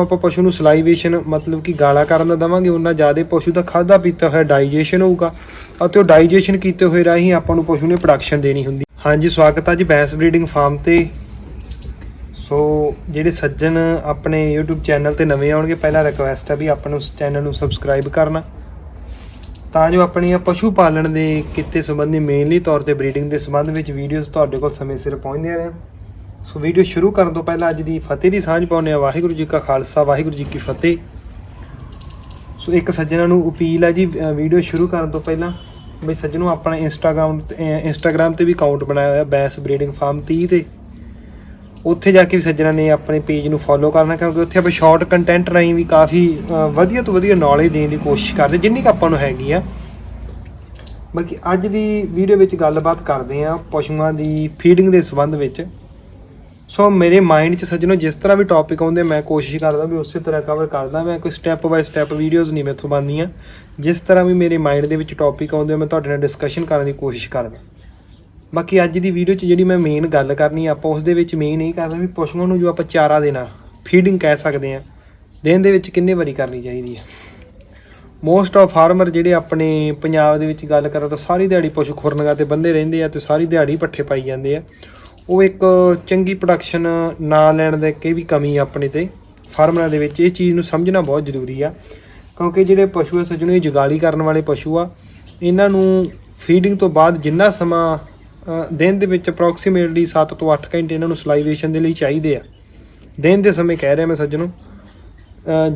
ਆਪਾਂ ਪਸ਼ੂ ਨੂੰ ਸਲਾਈਵੇਸ਼ਨ, ਮਤਲਬ ਕਿ ਗਾਲਾ ਕਰਨ ਦਾ ਦਵਾਂਗੇ, ਉਹਨਾਂ ਜ਼ਿਆਦਾ ਪਸ਼ੂ ਦਾ ਖਾਦਾ ਪੀਤਾ ਹੋਇਆ ਡਾਈਜੈਸ਼ਨ ਹੋਊਗਾ। ਅਤੇ ਉਹ ਡਾਈਜੈਸ਼ਨ ਕੀਤੇ ਹੋਏ ਰਾਹੀਂ ਆਪਾਂ ਨੂੰ ਪਸ਼ੂ ਨੇ ਪ੍ਰੋਡਕਸ਼ਨ ਦੇਣੀ ਹੁੰਦੀ। ਹਾਂਜੀ, ਸਵਾਗਤ ਹੈ ਜੀ ਬੈਂਸ ਬਰੀਡਿੰਗ ਫਾਰਮ ਤੇ। ਸੋ, ਜਿਹੜੇ ਸੱਜਣ ਆਪਣੇ YouTube ਚੈਨਲ ਤੇ ਨਵੇਂ ਆਉਣਗੇ, ਪਹਿਲਾਂ ਰਿਕਵੈਸਟ ਹੈ ਵੀ ਆਪਾਂ ਨੂੰ ਉਸ ਚੈਨਲ ਨੂੰ ਸਬਸਕ੍ਰਾਈਬ ਕਰਨਾ। ਤਾਂ ਜੋ ਆਪਣੀਆਂ ਪਸ਼ੂ ਪਾਲਣ ਦੇ ਕਿੱਤੇ ਸੰਬੰਧੀ ਮੇਨਲੀ ਤੌਰ ਤੇ ਬਰੀਡਿੰਗ ਦੇ ਸੰਬੰਧ ਵਿੱਚ ਵੀਡੀਓਜ਼ ਤੁਹਾਡੇ ਕੋਲ ਸਮੇਂ ਸਿਰ ਪਹੁੰਚਦੀਆਂ ਰਹਿਣ। ਸੋ ਵੀਡੀਓ ਸ਼ੁਰੂ ਕਰਨ ਤੋਂ ਪਹਿਲਾਂ ਅੱਜ ਦੀ ਫਤਿਹ ਦੀ ਸਾਂਝ ਪਾਉਂਦੇ ਆ ਵਾਹਿਗੁਰੂ ਜੀ ਕਾ ਖਾਲਸਾ, ਵਾਹਿਗੁਰੂ ਜੀ ਕੀ ਫਤਿਹ। ਸੋ ਇੱਕ ਸੱਜਣਾ ਨੂੰ ਅਪੀਲ ਹੈ ਜੀ ਵੀਡੀਓ ਸ਼ੁਰੂ ਕਰਨ ਤੋਂ ਪਹਿਲਾਂ ਬਈ ਸੱਜਣੋ ਆਪਣਾ ਇੰਸਟਾਗ੍ਰam ਤੇ ਇੰਸਟਾਗ੍ਰam ਤੇ ਵੀ ਅਕਾਊਂਟ ਬਣਾਇਆ ਹੋਇਆ, ਬੈਸ ਬਰੀਡਿੰਗ ਫਾਰਮ 30 ਤੇ। ਉੱਥੇ ਜਾ ਕੇ ਵੀ ਸੱਜਣਾ ਨੇ ਆਪਣੇ ਪੇਜ ਨੂੰ ਫੋਲੋ ਕਰਨਾ, ਕਿਉਂਕਿ ਉੱਥੇ ਆਪਾਂ ਸ਼ਾਰਟ ਕੰਟੈਂਟ ਰਾਹੀਂ ਵੀ ਕਾਫੀ ਵਧੀਆ ਤੋਂ ਵਧੀਆ ਨੌਲੇਜ ਦੇਣ ਦੀ ਕੋਸ਼ਿਸ਼ ਕਰਦੇ, ਜਿੰਨੀ ਕੁ ਆਪਾਂ ਨੂੰ ਹੈਗੀ ਆ। ਬਾਕੀ ਅੱਜ ਦੀ ਵੀਡੀਓ ਵਿੱਚ ਗੱਲਬਾਤ ਕਰਦੇ ਆ ਪਸ਼ੂਆਂ ਦੀ ਫੀਡਿੰਗ ਦੇ ਸੰਬੰਧ ਵਿੱਚ। ਸੋ ਮੇਰੇ ਮਾਈਂਡ 'ਚ ਸੱਜਣੋ, ਜਿਸ ਤਰ੍ਹਾਂ ਵੀ ਟੌਪਿਕ ਆਉਂਦੇ, ਮੈਂ ਕੋਸ਼ਿਸ਼ ਕਰਦਾ ਵੀ ਉਸੇ ਤਰ੍ਹਾਂ ਕਵਰ ਕਰਦਾ। ਮੈਂ ਕੋਈ ਸਟੈਪ ਬਾਈ ਸਟੈਪ ਵੀਡੀਓਜ਼ ਨਹੀਂ ਮੈਥੋਂ ਬਣਦੀਆਂ ਜਿਸ ਤਰ੍ਹਾਂ ਵੀ ਮੇਰੇ ਮਾਈਂਡ ਦੇ ਵਿੱਚ ਟੌਪਿਕ ਆਉਂਦੇ, ਮੈਂ ਤੁਹਾਡੇ ਨਾਲ ਡਿਸਕਸ਼ਨ ਕਰਨ ਦੀ ਕੋਸ਼ਿਸ਼ ਕਰਦਾ। ਬਾਕੀ ਅੱਜ ਦੀ ਵੀਡੀਓ 'ਚ ਜਿਹੜੀ ਮੈਂ ਮੇਨ ਗੱਲ ਕਰਨੀ, ਆਪਾਂ ਉਸ ਦੇ ਵਿੱਚ ਮੇਨ ਇਹ ਕਰਦਾ ਵੀ ਪਸ਼ੂਆਂ ਨੂੰ ਜੋ ਆਪਾਂ ਚਾਰਾ ਦੇਣਾ ਫੀਡਿੰਗ ਕਹਿ ਸਕਦੇ ਆ ਦਿਨ ਦੇ ਵਿੱਚ ਕਿੰਨੇ ਵਾਰੀ ਕਰਨੀ ਚਾਹੀਦੀ ਹੈ? ਮੋਸਟ ਆਫ ਫਾਰਮਰ ਜਿਹੜੇ ਆਪਣੇ ਪੰਜਾਬ ਦੇ ਵਿੱਚ ਗੱਲ ਕਰਾਂ ਤਾਂ ਸਾਰੀ ਦਿਹਾੜੀ ਪਸ਼ੂ ਖੁਰਨਗਾ ਤੇ ਬੰਦੇ ਰਹਿੰਦੇ ਆ ਤੇ ਸਾਰੀ ਦਿਹਾੜੀ ਪੱਠੇ ਪਾਈ ਜਾਂਦੇ ਆ। ਉਹ ਇੱਕ ਚੰਗੀ ਪ੍ਰੋਡਕਸ਼ਨ ਨਾ ਲੈਣ ਦੇ ਕੇ ਵੀ ਕਮੀ ਆਪਣੇ ਤੇ। ਫਾਰਮਰਾਂ ਦੇ ਵਿੱਚ ਇਹ ਚੀਜ਼ ਨੂੰ ਸਮਝਣਾ ਬਹੁਤ ਜ਼ਰੂਰੀ ਆ। ਕਿਉਂਕਿ ਜਿਹੜੇ ਪਸ਼ੂ ਆ, ਸੱਜਣੋ, ਇਹ ਜਗਾਲੀ ਕਰਨ ਵਾਲੇ ਪਸ਼ੂ ਆ। ਇਹਨਾਂ ਨੂੰ ਫੀਡਿੰਗ ਤੋਂ ਬਾਅਦ ਜਿੰਨਾ ਸਮਾਂ ਦਿਨ ਦੇ ਵਿੱਚ ਅਪਰੋਕਸੀਮੇਟਲੀ 7 ਤੋਂ 8 ਘੰਟੇ ਇਹਨਾਂ ਨੂੰ ਸਲਾਈਵੇਸ਼ਨ ਦੇ ਲਈ ਚਾਹੀਦੇ ਆ। ਦਿਨ ਦੇ ਸਮੇਂ ਕਹਿ ਰਿਹਾ ਮੈਂ ਸੱਜਣੋ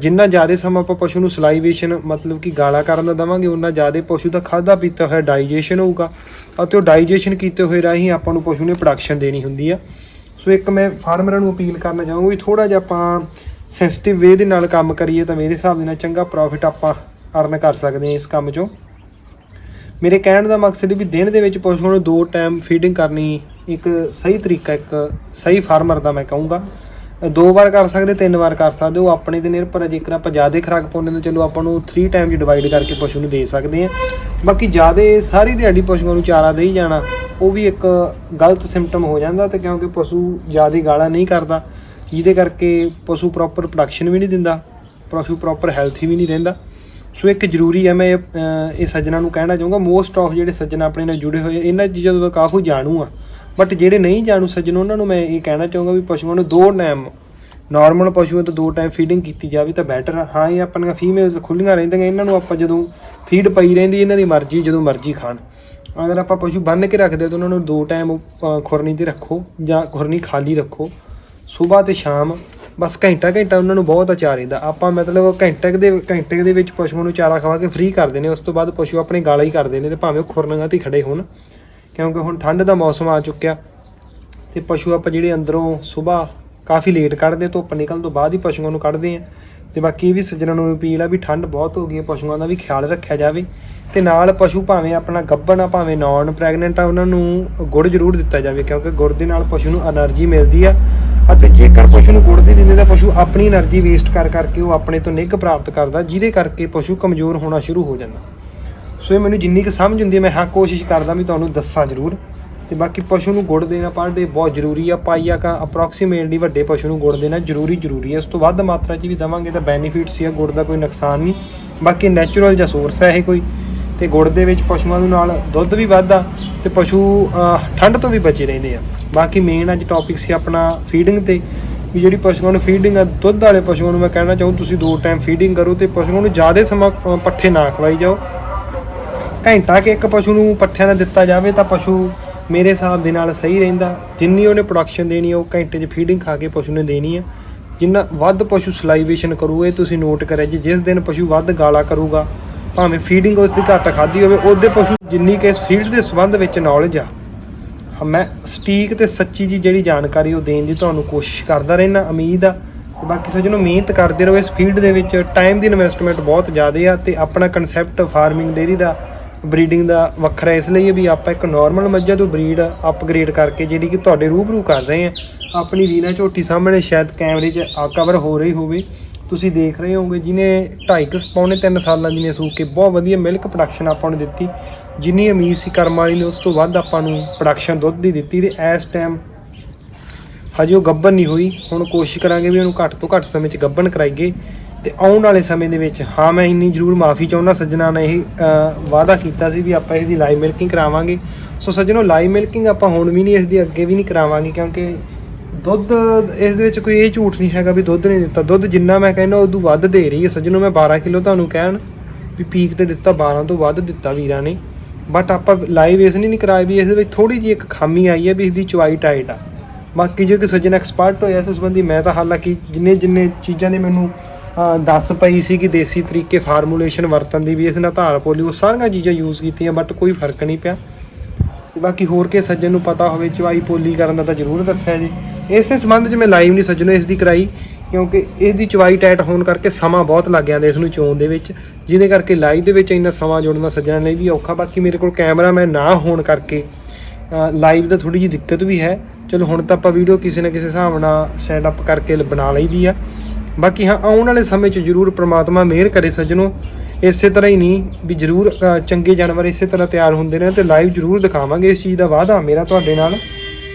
ਜਿੰਨਾ ਜ਼ਿਆਦਾ ਸਮਾਂ ਆਪਾਂ ਪਸ਼ੂ ਨੂੰ ਸਲਾਈਵੇਸ਼ਨ, ਮਤਲਬ ਕਿ ਗਾਲਾ ਕਰਨ ਦਾ ਦਵਾਂਗੇ ਉਹਨਾਂ ਜ਼ਿਆਦਾ ਪਸ਼ੂ ਦਾ ਖਾਦਾ ਪੀਤਾ ਹੋਇਆ ਡਾਈਜੈਸ਼ਨ ਹੋਊਗਾ। ਅਤੇ ਉਹ ਡਾਈਜੈਸ਼ਨ ਕੀਤੇ ਹੋਏ ਰਾਹੀਂ ਆਪਾਂ ਨੂੰ ਪਸ਼ੂ ਨੇ ਪ੍ਰੋਡਕਸ਼ਨ ਦੇਣੀ ਹੁੰਦੀ ਆ। ਸੋ ਇੱਕ ਮੈਂ ਫਾਰਮਰਾਂ ਨੂੰ ਅਪੀਲ ਕਰਨਾ ਚਾਹੂੰਗਾ ਵੀ ਥੋੜਾ ਜਿਹਾ ਆਪਾਂ ਸੈਂਸਿਟਿਵ ਵੇ ਦੇ ਨਾਲ ਕੰਮ ਕਰੀਏ ਤਾਂ ਮੇਰੇ ਹਿਸਾਬ ਦੇ ਨਾਲ ਚੰਗਾ ਪ੍ਰੋਫਿਟ ਆਪਾਂ ਅਰਨ ਕਰ ਸਕਦੇ ਹਾਂ ਇਸ ਕੰਮ 'ਚੋਂ। ਮੇਰੇ ਕਹਿਣ ਦਾ ਮਕਸਦ ਵੀ ਦਿਨ ਦੇ ਵਿੱਚ ਪਸ਼ੂਆਂ ਨੂੰ ਦੋ ਟਾਈਮ ਫੀਡਿੰਗ ਕਰਨੀ ਇੱਕ ਸਹੀ ਤਰੀਕਾ, ਇੱਕ ਸਹੀ ਫਾਰਮਰ ਦਾ ਮੈਂ ਕਹੂੰਗਾ। ਦੋ ਵਾਰ ਕਰ ਸਕਦੇ ਤਿੰਨ ਵਾਰ ਕਰ ਸਕਦੇ ਉਹ ਆਪਣੇ ਤੇ ਨਿਰਭਰ ਹੈ। ਜੇਕਰ ਆਪਾਂ ਜ਼ਿਆਦਾ ਖੁਰਾਕ ਪਾਉਂਦੇ ਤਾਂ ਚਲੋ ਆਪਾਂ ਨੂੰ 3 ਟਾਈਮ 'ਚ ਡਿਵਾਈਡ ਕਰਕੇ ਪਸ਼ੂ ਨੂੰ ਦੇ ਸਕਦੇ ਹਾਂ। ਬਾਕੀ ਜ਼ਿਆਦਾ ਸਾਰੀ ਦਿਹਾੜੀ ਪਸ਼ੂਆਂ ਨੂੰ ਚਾਰਾ ਦੇਈ ਜਾਣਾ ਉਹ ਵੀ ਇੱਕ ਗਲਤ ਸਿੰਪਟਮ ਹੋ ਜਾਂਦਾ ਤੇ ਕਿਉਂਕਿ ਪਸ਼ੂ ਜ਼ਿਆਦਾ ਗਾਲਾ ਨਹੀਂ ਕਰਦਾ ਜਿਹਦੇ ਕਰਕੇ ਪਸ਼ੂ ਪ੍ਰੋਪਰ ਪ੍ਰੋਡਕਸ਼ਨ ਵੀ ਨਹੀਂ ਦਿੰਦਾ ਪਸ਼ੂ ਪ੍ਰੋਪਰ ਹੈਲਥੀ ਵੀ ਨਹੀਂ ਰਹਿੰਦਾ। ਸੋ ਇੱਕ ਜ਼ਰੂਰੀ ਹੈ ਮੈਂ ਇਹ, ਇਹ ਸੱਜਣਾ ਨੂੰ ਕਹਿਣਾ ਚਾਹੂੰਗਾ ਮੋਸਟ ਆਫ ਜਿਹੜੇ ਸੱਜਣ ਆਪਣੇ ਨਾਲ ਜੁੜੇ ਹੋਏ ਇਹਨਾਂ ਚੀਜ਼ਾਂ ਤੋਂ ਕਾਫੀ ਜਾਣੂ ਆ। ਬਟ ਜਿਹੜੇ ਨਹੀਂ ਜਾਣੂ ਸੱਜਣ, ਉਹਨਾਂ ਨੂੰ ਮੈਂ ਇਹ ਕਹਿਣਾ ਚਾਹੂੰਗਾ ਵੀ ਪਸ਼ੂਆਂ ਨੂੰ ਦੋ ਟਾਈਮ ਨਾਰਮਲ ਪਸ਼ੂਆਂ ਤੋਂ ਦੋ ਟਾਈਮ ਫੀਡਿੰਗ ਕੀਤੀ ਜਾਵੇ ਤਾਂ ਬੈਟਰ ਆ। ਹਾਂ, ਇਹ ਆਪਣੀਆਂ ਫੀਮੇਲਸ ਖੁੱਲੀਆਂ ਰਹਿੰਦੀਆਂ, ਇਹਨਾਂ ਨੂੰ ਆਪਾਂ ਜਦੋਂ ਫੀਡ ਪਈ ਰਹਿੰਦੀ, ਇਹਨਾਂ ਦੀ ਮਰਜ਼ੀ, ਜਦੋਂ ਮਰਜ਼ੀ ਖਾਣ। ਅਗਰ ਆਪਾਂ ਪਸ਼ੂ ਬੰਨ੍ਹ ਕੇ ਰੱਖਦੇ ਤਾਂ ਉਹਨਾਂ ਨੂੰ ਦੋ ਟਾਈਮ ਖੁਰਨੀ ਤੇ ਰੱਖੋ ਜਾਂ ਖੁਰਨੀ ਖਾਲੀ ਰੱਖੋ। ਸਵੇਰ ਤੇ ਸ਼ਾਮ, ਬਸ ਘੰਟਾ ਘੰਟਾ ਉਹਨਾਂ ਨੂੰ ਬਹੁਤ ਅਚਾਰ ਰਹਿੰਦਾ। ਆਪਾਂ ਮਤਲਬ ਘੰਟੇ ਦੇ ਘੰਟੇ ਦੇ ਵਿੱਚ ਪਸ਼ੂਆਂ ਨੂੰ ਚਾਰਾ ਖਵਾ ਕੇ ਫ੍ਰੀ ਕਰਦੇ ਨੇ ਉਸ ਤੋਂ ਬਾਅਦ ਪਸ਼ੂ ਆਪਣੇ ਗਾਲਾ ਹੀ ਕਰਦੇ ਨੇ ਤੇ ਭਾਵੇਂ ਉਹ ਖੁਰਨੀਆਂ ਤੇ ਹੀ ਖੜੇ ਹੋਣ। ਕਿਉਂਕਿ ਹੁਣ ਠੰਡ ਦਾ ਮੌਸਮ ਆ ਚੁੱਕਿਆ ਤੇ ਪਸ਼ੂ ਆਪਾਂ ਜਿਹੜੇ ਅੰਦਰੋਂ ਸਵੇਰ ਕਾਫੀ ਲੇਟ ਕੱਢਦੇ, ਧੁੱਪ ਨਿਕਲਣ ਤੋਂ ਬਾਅਦ ਹੀ ਪਸ਼ੂਆਂ ਨੂੰ ਕੱਢਦੇ ਆ ਤੇ ਬਾਕੀ ਇਹ ਵੀ ਸੱਜਣਾਂ ਨੂੰ ਅਪੀਲ ਆ ਵੀ ਠੰਡ ਬਹੁਤ ਹੋ ਗਈ ਹੈ, ਪਸ਼ੂਆਂ ਦਾ ਵੀ ਖਿਆਲ ਰੱਖਿਆ ਜਾਵੇ। ਤੇ ਨਾਲ ਪਸ਼ੂ ਭਾਵੇਂ ਆਪਣਾ ਗੱਭਣ ਆ, ਭਾਵੇਂ ਨੌਨ ਪ੍ਰੈਗਨੈਂਟ ਆ, ਉਹਨਾਂ ਨੂੰ ਗੁੜ ਜ਼ਰੂਰ ਦਿੱਤਾ ਜਾਵੇ ਕਿਉਂਕਿ ਗੁੜ ਦੇ ਨਾਲ ਪਸ਼ੂ ਨੂੰ એનર્ਜੀ ਮਿਲਦੀ ਆ। ਅਤੇ ਜੇਕਰ ਪਸ਼ੂ ਨੂੰ ਗੁੜ ਦੇ ਦਿੰਦੇ ਤਾਂ ਪਸ਼ੂ ਆਪਣੀ એનર્ਜੀ ਵੇਸਟ ਕਰ ਕਰਕੇ ਉਹ ਆਪਣੇ ਤੋਂ ਨਿੱਘ ਪ੍ਰਾਪਤ ਕਰਦਾ, ਜਿਹਦੇ ਕਰਕੇ ਪਸ਼ੂ ਕਮਜ਼ੋਰ ਹੋਣਾ ਸ਼ੁਰੂ ਹੋ ਜਾਂਦਾ। ਸੋ ਇਹ ਮੈਨੂੰ ਜਿੰਨੀ ਕੁ ਸਮਝ ਹੁੰਦੀ ਹੈ, ਮੈਂ ਹਾਂ ਕੋਸ਼ਿਸ਼ ਕਰਦਾ ਵੀ ਤੁਹਾਨੂੰ ਦੱਸਾਂ ਜ਼ਰੂਰ। ਤੇ ਬਾਕੀ ਪਸ਼ੂ ਨੂੰ ਗੁੜ ਦੇਣਾ ਪਰ ਡੇ ਬਹੁਤ ਜ਼ਰੂਰੀ ਆ ਪਾਈਆ ਕਾ ਅਪਰੋਕਸੀਮੇਟਲੀ ਵੱਡੇ ਪਸ਼ੂ ਨੂੰ ਗੁੜ ਦੇਣਾ ਜ਼ਰੂਰੀ ਜ਼ਰੂਰੀ ਹੈ ਉਸ ਤੋਂ ਵੱਧ ਮਾਤਰਾ 'ਚ ਵੀ ਦਵਾਂਗੇ ਤਾਂ ਬੈਨੀਫਿਟਸ ਹੀ ਆ, ਗੁੜ ਦਾ ਕੋਈ ਨੁਕਸਾਨ ਨਹੀਂ। ਬਾਕੀ ਨੈਚੁਰਲ ਜਾਂ ਸੋਰਸ ਹੈ ਇਹ ਕੋਈ। ਤੇ ਗੁੜ ਦੇ ਵਿੱਚ ਪਸ਼ੂਆਂ ਨੂੰ ਨਾਲ ਦੁੱਧ ਵੀ ਵੱਧਦਾ ਤੇ ਪਸ਼ੂ ਠੰਡ ਤੋਂ ਵੀ ਬਚੇ ਰਹਿੰਦੇ ਆ। ਬਾਕੀ ਮੇਨ ਅੱਜ ਟੌਪਿਕ ਸੀ ਆਪਣਾ ਫੀਡਿੰਗ ਤੇ। ਵੀ ਜਿਹੜੀ ਪਸ਼ੂਆਂ ਨੂੰ ਫੀਡਿੰਗ ਆ, ਦੁੱਧ ਵਾਲੇ ਪਸ਼ੂਆਂ ਨੂੰ ਮੈਂ ਕਹਿਣਾ ਚਾਹੂੰ, ਤੁਸੀਂ ਦੋ ਟਾਈਮ ਫੀਡਿੰਗ ਕਰੋ ਤੇ ਪਸ਼ੂਆਂ ਨੂੰ ਜ਼ਿਆਦਾ ਸਮਾਂ ਪੱਠੇ ਨਾ ਖਵਾਈ ਜਾਓ। ਘੰਟਾ ਕਿ ਇੱਕ ਪਸ਼ੂ ਨੂੰ ਪੱਠਿਆਂ ਦਾ ਦਿੱਤਾ ਜਾਵੇ ਤਾਂ ਪਸ਼ੂ ਮੇਰੇ ਹਿਸਾਬ ਦੇ ਨਾਲ ਸਹੀ ਰਹਿੰਦਾ। ਜਿੰਨੀ ਉਹਨੇ ਪ੍ਰੋਡਕਸ਼ਨ ਦੇਣੀ ਉਹ ਘੰਟੇ 'ਚ ਫੀਡਿੰਗ ਖਾ ਕੇ ਪਸ਼ੂ ਨੇ ਦੇਣੀ ਆ। ਜਿੰਨਾ ਵੱਧ ਪਸ਼ੂ ਸਲਾਈਵੇਸ਼ਨ ਕਰੂ, ਇਹ ਤੁਸੀਂ ਨੋਟ ਕਰਿਆ ਜੀ, ਜਿਸ ਦਿਨ ਪਸ਼ੂ ਵੱਧ ਗਾਲਾ ਕਰੂਗਾ, ਭਾਵੇਂ ਫੀਡਿੰਗ ਉਸ ਦੀ ਘੱਟ ਖਾਦੀ ਹੋਵੇ, ਉਹਦੇ ਪਸ਼ੂ ਜਿੰਨੀ ਕਿ ਇਸ ਫੀਲਡ ਦੇ ਸੰਬੰਧ ਵਿੱਚ ਨੌਲੇਜ ਆ। ਮੈਂ ਸਟੀਕ ਤੇ ਸੱਚੀ ਜੀ ਜਿਹੜੀ ਜਾਣਕਾਰੀ ਉਹ ਦੇਣ ਦੀ ਤੁਹਾਨੂੰ ਕੋਸ਼ਿਸ਼ ਕਰਦਾ ਰਹਿਣਾ ਉਮੀਦ ਆ ਤੇ ਬਾਕੀ ਸੱਜਣੋ ਮਿਹਨਤ ਕਰਦੇ ਰਹੋ, ਇਸ ਫੀਲਡ ਦੇ ਵਿੱਚ ਟਾਈਮ ਦੀ ਇਨਵੈਸਟਮੈਂਟ ਬਹੁਤ ਜ਼ਿਆਦਾ ਆ ਤੇ ਆਪਣਾ ਕਨਸੈਪਟ ਫਾਰਮਿੰਗ ਡੇਰੀ ਦਾ ਬਰੀਡਿੰਗ ਦਾ ਵੱਖਰਾ ਇਸ ਲਈ ਵੀ ਆਪਾਂ ਇੱਕ ਨਾਰਮਲ ਮੱਝਾਂ ਤੋਂ ਬਰੀਡ ਅਪਗ੍ਰੇਡ ਕਰਕੇ ਜਿਹੜੀ ਕਿ ਤੁਹਾਡੇ ਰੂਬਰੂ ਕਰ ਰਹੇ ਆ ਆਪਣੀ ਰੀਨਾ ਝੋਟੀ ਸਾਹਮਣੇ ਸ਼ਾਇਦ ਕੈਮਰੇ 'ਚ ਆ ਕਵਰ ਹੋ ਰਹੀ ਹੋਵੇ। ਤੁਸੀਂ ਦੇਖ ਰਹੇ ਹੋਗੇ ਜਿਹਨੇ 2.5 ਪੌਣੇ 3 ਸਾਲਾਂ ਦੀ ਨੇ ਸੂ ਕੇ ਬਹੁਤ ਵਧੀਆ ਮਿਲਕ ਪ੍ਰੋਡਕਸ਼ਨ ਆਪਾਂ ਨੂੰ ਦਿੱਤੀ। ਜਿੰਨੀ ਉਮੀਦ ਸੀ ਕਰਮ ਵਾਲੀ ਨੇ ਉਸ ਤੋਂ ਵੱਧ ਆਪਾਂ ਨੂੰ ਪ੍ਰੋਡਕਸ਼ਨ ਦੁੱਧ ਦੀ ਦਿੱਤੀ ਤੇ ਇਸ ਟਾਈਮ ਹਜੇ ਉਹ ਗੱਭਣ ਨਹੀਂ ਹੋਈ। ਹੁਣ ਕੋਸ਼ਿਸ਼ ਕਰਾਂਗੇ ਵੀ ਉਹਨੂੰ ਘੱਟ ਤੋਂ ਘੱਟ ਸਮੇਂ 'ਚ ਗੱਭਣ ਕਰਾਈਏ। ਤੇ ਆਉਣ ਵਾਲੇ ਸਮੇਂ ਦੇ ਵਿੱਚ, ਹਾਂ, ਮੈਂ ਇੰਨੀ ਜ਼ਰੂਰ ਮਾਫੀ ਚਾਹੁੰਦਾ ਸੱਜਣਾ ਨੇ ਇਹ ਵਾਅਦਾ ਕੀਤਾ ਸੀ ਵੀ ਆਪਾਂ ਇਸ ਦੀ ਲਾਈਵ ਮਿਲਕਿੰਗ ਕਰਾਵਾਂਗੇ। ਸੋ ਸੱਜਣੋ ਲਾਈਵ ਮਿਲਕਿੰਗ ਆਪਾਂ ਹੁਣ ਵੀ ਨਹੀਂ, ਇਸ ਦੀ ਅੱਗੇ ਵੀ ਨਹੀਂ ਕਰਾਵਾਂਗੇ ਕਿਉਂਕਿ ਦੁੱਧ ਇਸ ਦੇ ਵਿੱਚ ਕੋਈ ਇਹ ਝੂਠ ਨਹੀਂ ਹੈਗਾ ਵੀ ਦੁੱਧ ਨਹੀਂ ਦਿੱਤਾ। ਦੁੱਧ ਜਿੰਨਾ ਮੈਂ ਕਹਿੰਦਾ ਉਦੋਂ ਵੱਧ ਦੇ ਰਹੀ ਹੈ। ਸੱਜਣੋ, ਮੈਂ 12 ਕਿਲੋ ਤੁਹਾਨੂੰ ਕਹਿਣ ਵੀ ਪੀਕ ਤੇ ਦਿੱਤਾ 12 ਤੋਂ ਵੱਧ ਦਿੱਤਾ ਵੀਰਾਂ ਨੇ। ਬਟ ਆਪਾਂ ਲਾਈਵ ਇਸ ਨਹੀਂ ਕਰਾਇਆ ਵੀ ਇਸ ਵਿੱਚ ਥੋੜੀ ਜਿਹੀ ਇੱਕ ਖਾਮੀ ਆਈ ਹੈ ਵੀ ਇਸ ਦੀ ਚੁਆਈ ਟਾਈਟ ਆ। ਬਾਕੀ ਜੋ ਕਿ ਸੱਜਣ ਐਕਸਪਰਟ ਹੋਇਆ ਇਸ ਸੰਬੰਧੀ ਮੈਂ ਤਾਂ ਹਾਲਾਂਕਿ ਜਿੰਨੇ ਜਿੰਨੇ ਚੀਜ਼ਾਂ ਨੇ ਮੈਨੂੰ ਦੱਸ ਪਈ ਸੀ ਕਿ ਦੇਸੀ ਤਰੀਕੇ ਫਾਰਮੂਲੇਸ਼ਨ ਵਰਤਣ ਦੀ ਵੀ ਇਸ ਨਾਲ ਧਾਰ ਪੋਲੀ, ਉਹ ਸਾਰੀਆਂ ਚੀਜ਼ਾਂ ਯੂਜ਼ ਕੀਤੀਆਂ ਬਟ ਕੋਈ ਫ਼ਰਕ ਨਹੀਂ ਪਿਆ। ਤੇ ਬਾਕੀ ਹੋਰ ਕੇ ਸੱਜਣ ਨੂੰ ਪਤਾ ਹੋਵੇ, ਚਵਾਈ ਪੋਲੀ ਕਰਨ ਦਾ ਤਾਂ ਜ਼ਰੂਰ ਦੱਸਿਆ ਜੀ। ਇਸੇ ਸੰਬੰਧ 'ਚ ਮੈਂ ਲਾਈਵ ਨਹੀਂ ਸੱਜਣੋ ਇਸ ਦੀ ਕਰਾਈ, ਕਿਉਂਕਿ ਇਸ ਦੀ ਚਵਾਈ ਟਾਈਟ ਹੋਣ ਕਰਕੇ ਸਮਾਂ ਬਹੁਤ ਲੱਗ ਜਾਂਦਾ ਇਸ ਨੂੰ ਚੋਣ ਦੇ ਵਿੱਚ, ਜਿਹਦੇ ਕਰਕੇ ਲਾਈਵ ਦੇ ਵਿੱਚ ਇੰਨਾ ਸਮਾਂ ਜੋੜਨਾ ਸੱਜਣ ਲਈ ਵੀ ਔਖਾ। ਬਾਕੀ ਮੇਰੇ ਕੋਲ ਕੈਮਰਾਮੈਨ ਨਾ ਹੋਣ ਕਰਕੇ ਲਾਈਵ ਦਾ ਥੋੜੀ ਜਿਹੀ ਦਿੱਕਤ ਵੀ ਹੈ। ਚਲੋ ਹੁਣ ਤਾਂ ਆਪਾਂ ਵੀਡੀਓ ਕਿਸੇ ਨਾ ਕਿਸੇ ਹਿਸਾਬ ਨਾਲ ਸੈਟਅਪ ਕਰਕੇ ਲ- ਬਣਾ ਲਈਦੀ ਆ। ਬਾਕੀ ਹਾਂ, ਆਉਣ ਵਾਲੇ ਸਮੇਂ 'ਚ ਜ਼ਰੂਰ ਪ੍ਰਮਾਤਮਾ ਮਿਹਰ ਕਰੇ ਸੱਜਣੋ। ਇਸੇ ਤਰ੍ਹਾਂ ਹੀ ਨਹੀਂ ਵੀ ਜ਼ਰੂਰ ਚੰਗੇ ਜਾਨਵਰ ਇਸੇ ਤਰ੍ਹਾਂ ਤਿਆਰ ਹੁੰਦੇ ਨੇ ਤੇ ਲਾਈਵ ਜ਼ਰੂਰ ਦਿਖਾਵਾਂਗੇ ਇਸ ਚੀਜ਼ ਦਾ ਵਾਅਦਾ ਮੇਰਾ ਤੁਹਾਡੇ ਨਾਲ।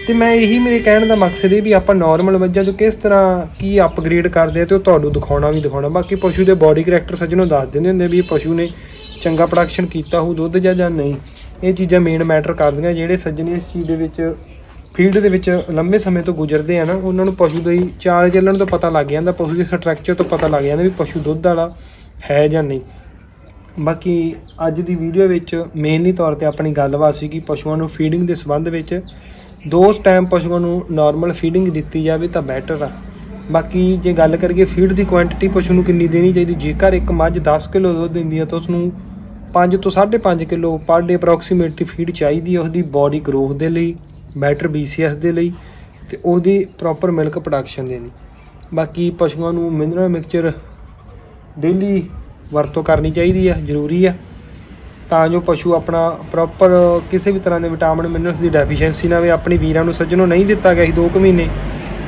ਤੇ ਮੈਂ ਇਹੀ ਮੇਰੇ ਕਹਿਣ ਦਾ ਮਕਸਦ ਇਹ ਵੀ ਆਪਾਂ ਨਾਰਮਲ ਮੱਝਾਂ ਚੋਂ ਕਿਸ ਤਰ੍ਹਾਂ ਕੀ ਅਪਗ੍ਰੇਡ ਕਰਦੇ ਆ ਤੇ ਉਹ ਤੁਹਾਨੂੰ ਦਿਖਾਉਣਾ ਵੀ ਦਿਖਾਉਣਾ। ਬਾਕੀ ਪਸ਼ੂ ਦੇ ਬਾਡੀ ਕਰੈਕਟਰ ਸੱਜਣੋਂ ਦੱਸ ਦਿੰਦੇ ਹੁੰਦੇ ਵੀ ਇਹ ਪਸ਼ੂ ਨੇ ਚੰਗਾ ਪ੍ਰੋਡਕਸ਼ਨ ਕੀਤਾ ਹੋਊ ਦੁੱਧ ਜਾਂ ਜਾਂ ਨਹੀਂ। ਇਹ ਚੀਜ਼ਾਂ ਮੇਨ ਮੈਟਰ ਕਰਦੀਆਂ ਜਿਹੜੇ ਸੱਜਣੇ ਇਸ ਚੀਜ਼ ਦੇ ਵਿੱਚ ਫੀਲਡ ਦੇ ਵਿੱਚ ਲੰਬੇ ਸਮੇਂ ਤੋਂ ਗੁਜ਼ਰਦੇ ਆ ਨਾ, ਉਹਨਾਂ ਨੂੰ ਪਸ਼ੂ ਦੀ ਚਾਲ ਚੱਲਣ ਤੋਂ ਪਤਾ ਲੱਗ ਜਾਂਦਾ, ਪਸ਼ੂ ਦੇ ਸਟਰਕਚਰ ਤੋਂ ਪਤਾ ਲੱਗ ਜਾਂਦਾ ਵੀ ਪਸ਼ੂ ਦੁੱਧ ਵਾਲਾ ਹੈ ਜਾਂ ਨਹੀਂ। ਬਾਕੀ ਅੱਜ ਦੀ ਵੀਡੀਓ ਵਿੱਚ ਮੇਨਲੀ ਤੌਰ ਤੇ ਆਪਣੀ ਗੱਲਬਾਤ ਸੀ ਕਿ ਪਸ਼ੂਆਂ ਨੂੰ ਫੀਡਿੰਗ ਦੇ ਸੰਬੰਧ ਵਿੱਚ। ਦੋ ਟਾਈਮ ਪਸ਼ੂਆਂ ਨੂੰ ਨਾਰਮਲ ਫੀਡਿੰਗ ਦਿੱਤੀ ਜਾਵੇ ਤਾਂ ਬੈਟਰ ਆ। ਬਾਕੀ ਜੇ ਗੱਲ ਕਰੀਏ ਫੀਡ ਦੀ ਕੁਆਂਟੀਟੀ ਪਸ਼ੂ ਨੂੰ ਕਿੰਨੀ ਦੇਣੀ ਚਾਹੀਦੀ, ਜੇਕਰ ਇੱਕ ਮੱਝ 10 ਕਿਲੋ ਦੁੱਧ ਦਿੰਦੀ ਆ ਤਾਂ ਉਸ ਨੂੰ 5 ਤੋਂ 5.5 ਕਿਲੋ ਪਰ ਡੇ ਅਪਰੋਕਸੀਮੇਟਲੀ ਫੀਡ ਚਾਹੀਦੀ ਹੈ ਉਹਦੀ ਬਾਡੀ ਗਰੋਥ ਦੇ ਲਈ। ਬੈਟਰ BCS ਦੇ ਲਈ ਤੇ ਉਹਦੀ ਪ੍ਰੋਪਰ ਮਿਲਕ ਪ੍ਰੋਡਕਸ਼ਨ ਦੇ ਲਈ ਬਾਕੀ ਪਸ਼ੂਆਂ ਨੂੰ ਮਿਨਰਲ ਮਿਕਸਚਰ ਡੇਲੀ ਵਰਤੋਂ ਕਰਨੀ ਚਾਹੀਦੀ ਹੈ ਜ਼ਰੂਰੀ ਆ। ਤਾਂ ਜੋ ਪਸ਼ੂ ਆਪਣਾ ਪ੍ਰੋਪਰ ਕਿਸੇ ਵੀ ਤਰ੍ਹਾਂ ਦੇ ਵਿਟਾਮਿਨ ਮਿਨਰਲਸ ਦੀ ਡੈਫੀਸ਼ੀਐਂਸੀ ਨਾ ਹੋਵੇ, ਆਪਣੀ ਵੀਰਾਂ ਨੂੰ ਸੱਜਣੋਂ ਨਹੀਂ ਦਿੱਤਾ ਗਿਆ ਸੀ 2 ਕੁ ਮਹੀਨੇ,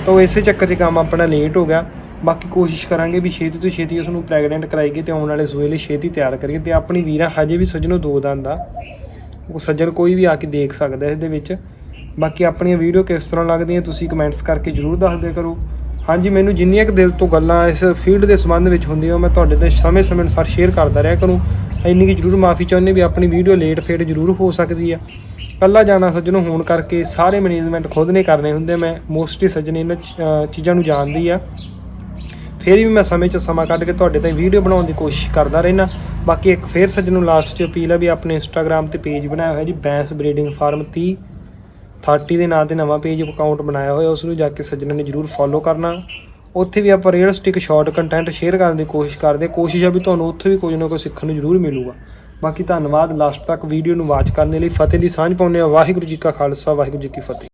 ਤਾਂ ਉਹ ਇਸੇ ਚੱਕਰ 'ਚ ਕੰਮ ਆਪਣਾ ਲੇਟ ਹੋ ਗਿਆ। ਬਾਕੀ ਕੋਸ਼ਿਸ਼ ਕਰਾਂਗੇ ਵੀ ਛੇਤੀ ਤੋਂ ਛੇਤੀ ਉਸ ਨੂੰ ਪ੍ਰੈਗਨੈਂਟ ਕਰਾਈਏ ਤੇ ਆਉਣ ਵਾਲੇ ਸੂਏ ਲਈ ਛੇਤੀ ਤਿਆਰ ਕਰੀਏ ਤੇ ਆਪਣੀ ਵੀਰਾਂ ਹਜੇ ਵੀ ਸੱਜਣੋਂ ਦੋ ਦੰਦ ਆ। ਉਹ ਸੱਜਣ ਕੋਈ ਵੀ ਆ ਕੇ ਦੇਖ ਸਕਦਾ ਇਸ ਦੇ ਵਿੱਚ। ਬਾਕੀ ਆਪਣੀਆਂ ਵੀਡੀਓ ਕਿਸ ਤਰ੍ਹਾਂ ਲੱਗਦੀਆਂ ਤੁਸੀਂ ਕਮੈਂਟਸ ਕਰਕੇ ਜਰੂਰ ਦੱਸ ਦਿਆ ਕਰੋ। ਹਾਂਜੀ, ਮੈਨੂੰ ਜਿੰਨੀਆਂ ਕੁ ਦਿਲ ਤੋਂ ਗੱਲਾਂ ਇਸ ਫੀਲਡ ਦੇ ਸੰਬੰਧ ਵਿੱਚ ਹੁੰਦੀਆਂ, ਮੈਂ ਤੁਹਾਡੇ ਤੇ ਸਮੇਂ-ਸਮੇਂ ਅਨੁਸਾਰ ਸ਼ੇਅਰ ਕਰਦਾ ਰਿਹਾ ਕਰੂੰ। ਇੰਨੀ ਕਿ ਜਰੂਰ ਮਾਫੀ ਚਾਹੁੰਦੇ ਵੀ ਆਪਣੀ ਵੀਡੀਓ ਲੇਟ ਫੇਟ ਜਰੂਰ ਹੋ ਸਕਦੀ ਆ। ਕੱਲਾ ਜਾਣਾ ਸੱਜਣੋਂ ਹੋਣ ਕਰਕੇ ਸਾਰੇ ਮੈਨੇਜਮੈਂਟ ਖੁਦ ਨੇ ਕਰਨੇ ਹੁੰਦੇ, ਮੈਂ ਮੋਸਟਲੀ ਸੱਜਣ ਇਹਨਾਂ ਚੀਜ਼ਾਂ ਨੂੰ ਜਾਣਦੀ ਆ। ਫਿਰ ਵੀ ਮੈਂ ਸਮੇਂ 'ਚ ਸਮਾਂ ਕੱਢ ਕੇ ਤੁਹਾਡੇ ਤਾਈਂ ਵੀਡੀਓ ਬਣਾਉਣ ਦੀ ਕੋਸ਼ਿਸ਼ ਕਰਦਾ ਰਹਿਣਾ ਬਾਕੀ ਇੱਕ ਫੇਰ ਸੱਜਣ ਨੂੰ ਲਾਸਟ 'ਚ ਅਪੀਲ ਆ ਵੀ ਆਪਣੇ ਇੰਸਟਾਗ੍ਰam ਤੇ ਪੇਜ ਬਣਾਇਆ ਹੋਇਆ ਜੀ ਬੈਂਸ ਬਰੀਡਿੰਗ ਫਾਰਮ 30 30 ਦੇ ਨਾਂ ਤੇ ਨਵਾਂ ਪੇਜ ਅਕਾਊਂਟ ਬਣਾਇਆ ਹੋਇਆ, ਉਸ ਨੂੰ ਜਾ ਕੇ ਸੱਜਣਾਂ ਨੇ ਜਰੂਰ ਫੋਲੋ ਕਰਨਾ। ਉੱਥੇ ਵੀ ਆਪਾਂ ਰੀਅਲਸਟਿਕ ਸ਼ਾਰਟ ਕੰਟੈਂਟ ਸ਼ੇਅਰ ਕਰਨ ਦੀ ਕੋਸ਼ਿਸ਼ ਕਰਦੇ ਹਾਂ। ਕੋਸ਼ਿਸ਼ ਆ ਵੀ ਤੁਹਾਨੂੰ ਉੱਥੇ ਵੀ ਕੁਝ ਨਾ ਕੁਝ ਸਿੱਖਣ ਨੂੰ ਜਰੂਰ ਮਿਲੂਗਾ। ਬਾਕੀ ਧੰਨਵਾਦ ਲਾਸਟ ਤੱਕ ਵੀਡੀਓ ਨੂੰ ਵਾਚ ਕਰਨ ਲਈ ਫਤਿਹ ਦੀ ਸਾਂਝ ਪਾਉਂਦੇ ਆ ਵਾਹਿਗੁਰੂ ਜੀ ਕਾ ਖਾਲਸਾ, ਵਾਹਿਗੁਰੂ ਜੀ ਕੀ ਫਤਿਹ।